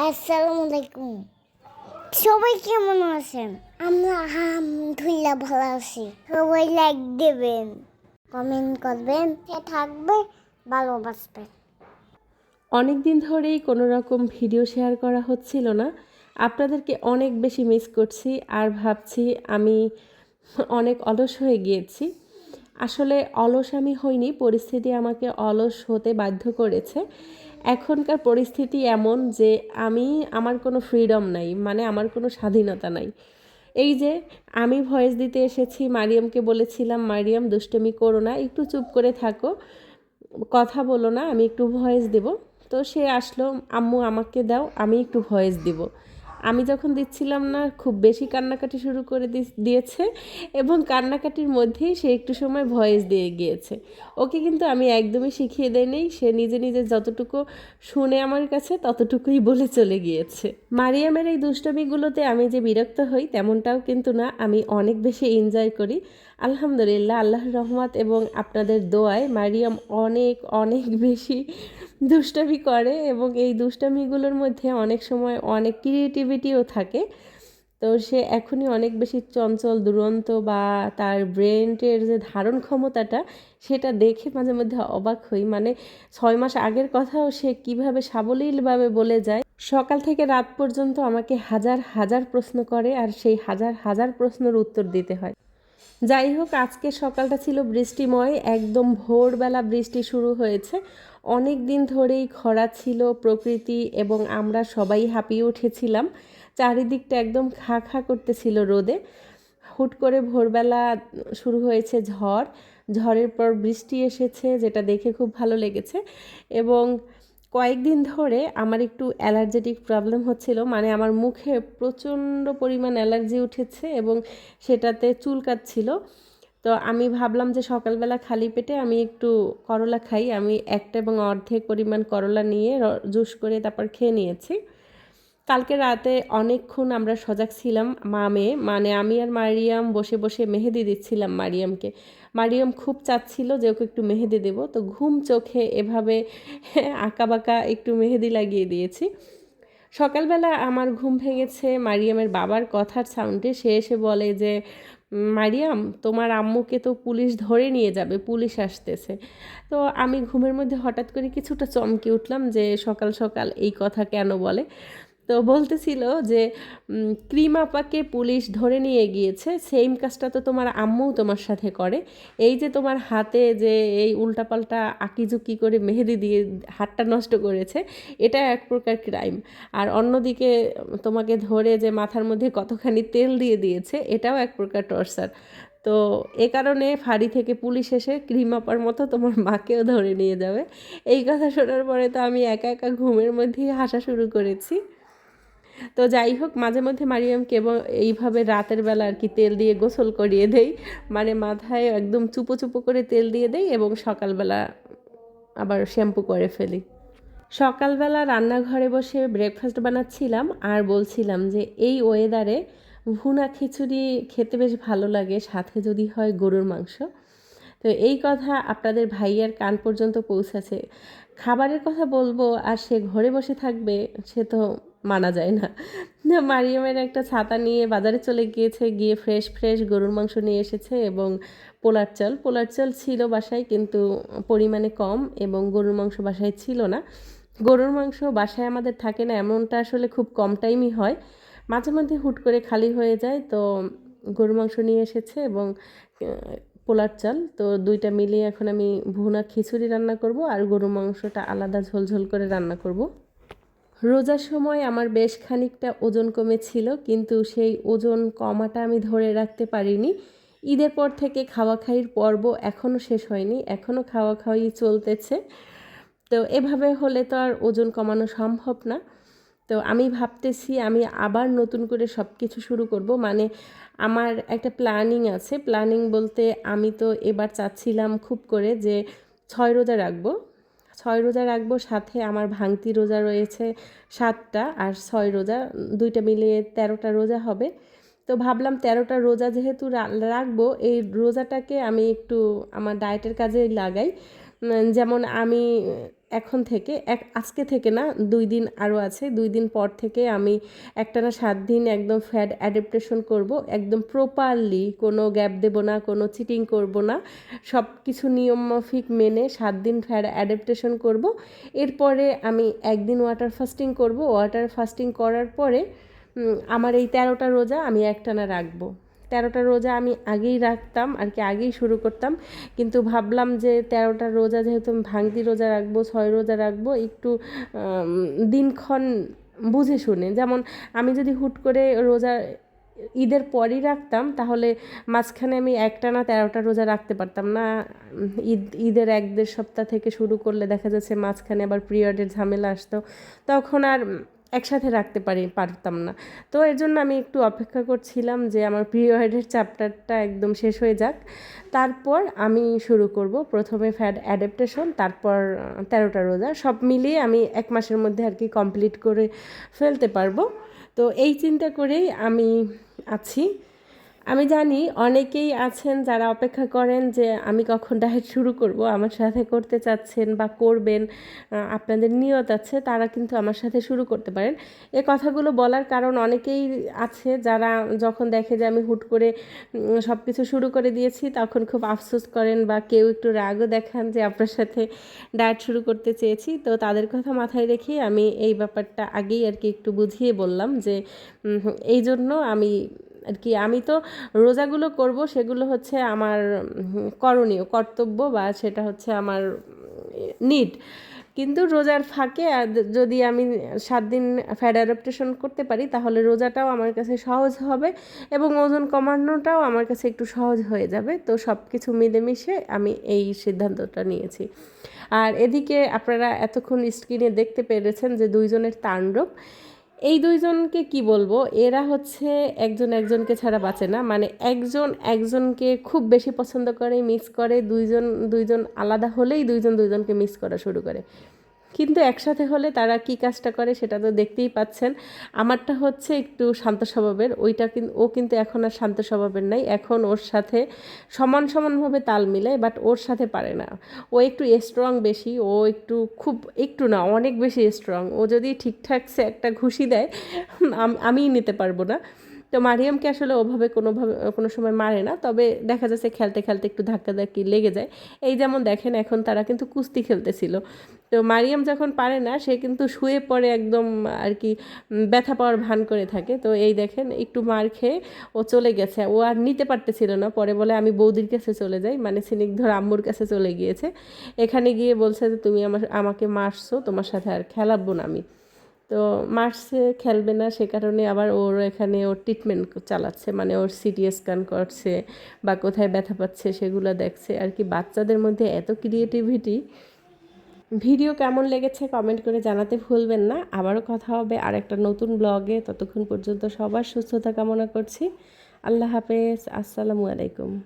আসসালামু আলাইকুম। সবাই কেমন আছেন? আমরা আলহামদুলিল্লাহ ভালো আছি। সবাই লাইক দেবেন কমেন্ট করবেন সে থাকবে ভালোবাসবেন অনেক দিন ধরেই কোনো রকম ভিডিও শেয়ার করা হচ্ছিল না। আপনাদেরকে অনেক বেশি মিস করছি আর ভাবছি আমি অনেক অলস হয়ে গিয়েছি। আসলে অলস আমি হইনি, পরিস্থিতি আমাকে অলস হতে বাধ্য করেছে। এখনকার পরিস্থিতি এমন যে আমি, আমার কোনো ফ্রিডম নাই মানে আমার কোনো স্বাধীনতা নাই। এই যে আমি ভয়েস দিতে এসেছি, মারিয়ামকে বলেছিলাম, মারিয়াম, দুষ্টমি করো না, একটু চুপ করে থাকো, কথা বলো না, আমি একটু ভয়েস দেব। তো সে আসলো, আম্মু, আমাকে দাও, আমি একটু ভয়েস দিব। আমি যখন দিচ্ছিলাম না, খুব বেশি কান্নাকাটি শুরু করে দিয়েছে এবং কান্নাকাটির মধ্যেই সে একটু সময় ভয়েস দিয়ে গিয়েছে। ওকে কিন্তু আমি একদমই শিখিয়ে দেয়নি সে নিজে নিজে যতটুকু শুনে আমার কাছে ততটুকুই বলে চলে গিয়েছে। মারিয়ামের এই দুষ্টমিগুলোতে আমি যে বিরক্ত হই তেমনটাও কিন্তু না, আমি অনেক বেশি এনজয় করি। আলহামদুলিল্লাহ, আল্লাহর রহমত এবং আপনাদের দোয়ায় মারিয়াম অনেক অনেক বেশি দুষ্টামি করে এবং এই দুষ্টামিগুলোর মধ্যে অনেক সময় অনেক ক্রিয়েটিভিটিও থাকে। তো সে এখনই অনেক বেশি চঞ্চল, দুরন্ত বা তার ব্রেনের যে ধারণ ক্ষমতাটা, সেটা দেখে মাঝে মধ্যে অবাক হই। মানে ছয় মাস আগের কথাও সে কীভাবে সাবলীলভাবে বলে যায়। সকাল থেকে রাত পর্যন্ত আমাকে হাজার হাজার প্রশ্ন করে আর সেই হাজার হাজার প্রশ্নের উত্তর দিতে হয়। যাই হোক আজকে সকালটা ছিল বৃষ্টিময়। একদম ভোরবেলা বৃষ্টি শুরু হয়েছে। অনেক দিন ধরেই খরা ছিল, প্রকৃতি এবং আমরা সবাই হাঁপিয়ে উঠেছিলাম। চারিদিকটা একদম খা খা করতেছিল রোদে। হুট করে ভোরবেলা শুরু হয়েছে ঝড়। ঝড়ের পর বৃষ্টি এসেছে, যেটা দেখে খুব ভালো লেগেছে। এবং কয়েকদিন ধরে আমার একটু অ্যালার্জেটিক প্রবলেম হচ্ছিল মানে আমার মুখে প্রচণ্ড পরিমাণ অ্যালার্জি উঠেছে এবং সেটাতে চুল চুলকাচ্ছিল তো আমি ভাবলাম যে সকালবেলা খালি পেটে আমি একটু করলা খাই, আমি একটা এবং অর্ধেক পরিমাণ করলা নিয়ে জুস করে তারপর খেয়ে নিয়েছি। কালকে রাতে অনেকক্ষণ আমরা সজাগ ছিলাম, মা মেয়ে মানে আমি আর মারিয়াম বসে বসে মেহেদি দিচ্ছিলাম মারিয়ামকে। মারিয়াম খুব চাচ্ছিল যে ওকে একটু মেহেদি দেব, তো ঘুম চোখে এভাবে আঁকা বাঁকা একটু মেহেদি লাগিয়ে দিয়েছি। সকালবেলা আমার ঘুম ভেঙেছে মারিয়ামের বাবার কথার সাউন্ডে সে এসে বলে যে, মারিয়াম, তোমার আম্মুকে তো পুলিশ ধরে নিয়ে যাবে, পুলিশ আসতেছে। তো আমি ঘুমের মধ্যে হঠাৎ করে কিছুটা চমকে উঠলাম যে সকাল সকাল এই কথা কেন বলে। তো বলতেছিল যে ক্রিম আপাকে পুলিশ ধরে নিয়ে গিয়েছে সেম কাজটা তো তোমার আম্মুও তোমার সাথে করে। এই যে তোমার হাতে যে এই উল্টাপাল্টা আঁকিঝুঁকি করে মেহেদি দিয়ে হাতটা নষ্ট করেছে, এটা এক প্রকার ক্রাইম আর অন্যদিকে তোমাকে ধরে যে মাথার মধ্যে কতখানি তেল দিয়ে দিয়েছে, এটাও এক প্রকার টর্চার তো এ কারণে ফাঁড়ি থেকে পুলিশ এসে ক্রিমাপার মতো তোমার মাকেও ধরে নিয়ে যাবে। এই কথা শোনার পরে তো আমি একা একা ঘুমের মধ্যেই হাসা শুরু করেছি। তো যাই হোক, মাঝে মধ্যে মারিয়ামকে এইভাবে রাতের বেলা আর কি তেল দিয়ে গোসল করিয়ে দেই। মানে মাথায় একদম চুপো চুপো করে তেল দিয়ে দেই এবং সকালবেলা আবার শ্যাম্পু করে ফেলি। সকালবেলা রান্নাঘরে বসে ব্রেকফাস্ট বানাচ্ছিলাম আর বলছিলাম যে, এই ওয়েদারে ভুনা খিচুড়ি খেতে বেশ ভালো লাগে, সাথে যদি হয় গরুর মাংস। তো এই কথা আপনাদের ভাইয়ার কান পর্যন্ত পৌঁছেছে খাবারের কথা বলব, আর সে ঘরে বসে থাকবে, সে তো মানা যায় না। মারিয়ামের একটা ছাতা নিয়ে বাজারে চলে গিয়েছে, গিয়ে ফ্রেশ ফ্রেশ গরুর মাংস নিয়ে এসেছে এবং পোলার চাল। পোলার চাল ছিল বাসায় কিন্তু পরিমাণে কম এবং গরুর মাংস বাসায় ছিল না। গরুর মাংস বাসায় আমাদের থাকে না, এমনটা আসলে খুব কম টাইমই হয়। মাঝে মধ্যে হুট করে খালি হয়ে যায়, তো গরুর মাংস নিয়ে এসেছে এবং পোলার চাল। তো দুইটা মিলিয়ে এখন আমি ভুনা খিচুড়ি রান্না করব আর গরুর মাংসটা আলাদা ঝোলঝোল করে রান্না করব। রোজার সময় আমার বেশ খানিকটা ওজন কমেছিল, কিন্তু সেই ওজন কমাটা আমি ধরে রাখতে পারিনি। ঈদের পর থেকে খাওয়া খাইয়ের পর্ব এখনও শেষ হয়নি এখনও খাওয়া খাওয়াই চলতেছে। তো এভাবে হলে তো আর ওজন কমানো সম্ভব না। তো আমি ভাবতেছি আমি আবার নতুন করে সব কিছু শুরু করব। মানে আমার একটা প্ল্যানিং আছে। প্ল্যানিং বলতে আমি তো এবার চাচ্ছিলাম খুব করে যে ছয় রোজা রাখব। ছয় রোজা রাখব, সাথে আমার ভাঙতি রোজা রয়েছে সাতটা আর ছয় রোজা, দুইটা মিলিয়ে তেরোটা রোজা হবে। তো ভাবলাম তেরোটা রোজা যেহেতু রাখব, এই রোজাটাকে আমি একটু আমার ডায়েটের কাজে লাগাই। যেমন আমি এখন থেকে, এক, আজকে থেকে না, দুই দিন আরও আছে। দুই দিন পর থেকে আমি একটানা সাত দিন একদম ফ্যাড অ্যাডাপ্টেশন করব। একদম প্রপারলি কোনো গ্যাপ দেব না, কোনো চিটিং করব না। সব কিছু নিয়মমাফিক মেনে সাত দিন ফ্যাড অ্যাডাপ্টেশন করব। এরপরে আমি একদিন ওয়াটার ফাস্টিং করব। ওয়াটার ফাস্টিং করার পরে আমার এই তেরোটা রোজা আমি একটানা রাখব। তেরোটা রোজা আমি আগেই রাখতাম, আর কি আগেই শুরু করতাম। কিন্তু ভাবলাম যে তেরোটা রোজা যেহেতু আমি ভাঙতি রোজা রাখব, ছয় রোজা রাখব, একটু দিনক্ষণ বুঝে শুনে। যেমন আমি যদি হুট করে রোজা ঈদের পরই রাখতাম, তাহলে মাঝখানে আমি একটা না তেরোটা রোজা রাখতে পারতাম না। ঈদ, ঈদের এক দেড় সপ্তাহ থেকে শুরু করলে দেখা যাচ্ছে মাঝখানে আবার পিরিয়ডের ঝামেলা আসতো। তখন আর একসাথে রাখতে পারি, পারতাম না। তো এর জন্য আমি একটু অপেক্ষা করছিলাম যে আমার পিরিয়ডের চ্যাপ্টারটা একদম শেষ হয়ে যাক। তারপর আমি শুরু করব প্রথমে ফ্যাড অ্যাডাপ্টেশন, তারপর তেরোটা রোজা, সব মিলিয়ে আমি এক মাসের মধ্যে আর কি কমপ্লিট করে ফেলতে পারব। তো এই চিন্তা করেই আমি আছি। আমি জানি অনেকেই আছেন যারা অপেক্ষা করেন যে আমি কখন ডায়েট শুরু করব, আমার সাথে করতে চাচ্ছেন বা করবেন আপনাদের নিয়ত আছে, তারা কিন্তু আমার সাথে শুরু করতে পারেন। এ কথাগুলো বলার কারণ অনেকেই আছে যারা যখন দেখে যে আমি হুট করে সব কিছু শুরু করে দিয়েছি, তখন খুব আফসোস করেন বা কেউ একটু রাগও দেখান যে আপনার সাথে ডায়েট শুরু করতে চেয়েছি। তো তাদের কথা মাথায় রেখেই আমি এই ব্যাপারটা আগেই আর কি একটু বুঝিয়ে বললাম যে এই জন্য আমি আর কি, আমি তো রোজাগুলো করব, সেগুলো হচ্ছে আমার করণীয়, কর্তব্য বা সেটা হচ্ছে আমার নিড কিন্তু রোজার ফাঁকে যদি আমি সাত দিন ফ্যাড অ্যাডাপ্টেশন করতে পারি, তাহলে রোজাটাও আমার কাছে সহজ হবে এবং ওজন কমানোটাও আমার কাছে একটু সহজ হয়ে যাবে। তো সব কিছু মিলেমিশে আমি এই সিদ্ধান্তটা নিয়েছি। আর এদিকে আপনারা এতক্ষণ স্ক্রিনে দেখতে পেরেছেন যে দুইজনের তাণ্ডব। এই দুইজনকে কি বলব? এরা হচ্ছে একজন একজনকে ছাড়া বাঁচে না। মানে একজন একজনকে খুব বেশি পছন্দ করে মিস করে, দুইজন দুইজন আলাদা হলেই দুইজন দুইজনকে মিস করা শুরু করে। কিন্তু একসাথে হলে তারা কি কাজটা করে সেটা তো দেখতেই পাচ্ছেন। আমারটা হচ্ছে একটু শান্ত স্বভাবের, ওইটা কিন্তু ও কিন্তু এখন আর শান্ত স্বভাবের নাই। এখন ওর সাথে সমান সমানভাবে তাল মিলায়, বাট ওর সাথে পারে না। ও একটু স্ট্রং বেশি, ও একটু খুব, একটু না, অনেক বেশি স্ট্রং ও যদি ঠিকঠাক সে একটা ঘুষি দেয়, আম- আমিই নিতে পারব না। তো মারিয়ামকে আসলে ওভাবে কোনোভাবে, কোনো সময় মারে না, তবে দেখা যাচ্ছে খেলতে খেলতে একটু ধাক্কাধাক্কি লেগে যায়। এই যেমন দেখেন, এখন তারা কিন্তু কুস্তি খেলতেছিল। তো মারিয়াম যখন পারে না, সে কিন্তু শুয়ে পড়ে একদম, আর কি ব্যথা পাওয়ার ভান করে থাকে। তো এই দেখেন, একটু মার খেয়ে ও চলে গেছে। ও আর নিতে পারতেছিল না। পরে বলে, আমি বৌদির কাছে চলে যাই। মানে স্নিগ্ধর আম্মুর কাছে চলে গিয়েছে। এখানে গিয়ে বলছে যে, তুমি আমার, আমাকে মারছো, তোমার সাথে আর খেলাবো না আমি। তো মারছে, খেলবে না, সে কারণে আবার ওর এখানে ওর ট্রিটমেন্ট চালাচ্ছে। মানে ওর সিটি স্ক্যান করছে বা কোথায় ব্যথা পাচ্ছে, সেগুলো দেখছে। আর কি, বাচ্চাদের মধ্যে এত ক্রিয়েটিভিটি ভিডিও কেমন লেগেছে কমেন্ট করে জানাতে ভুলবেন না। আবারও কথা হবে আর একটা নতুন ব্লগে ততক্ষণ পর্যন্ত সবার সুস্থতা কামনা করছি। আল্লাহ হাফেজ। আসসালামু আলাইকুম।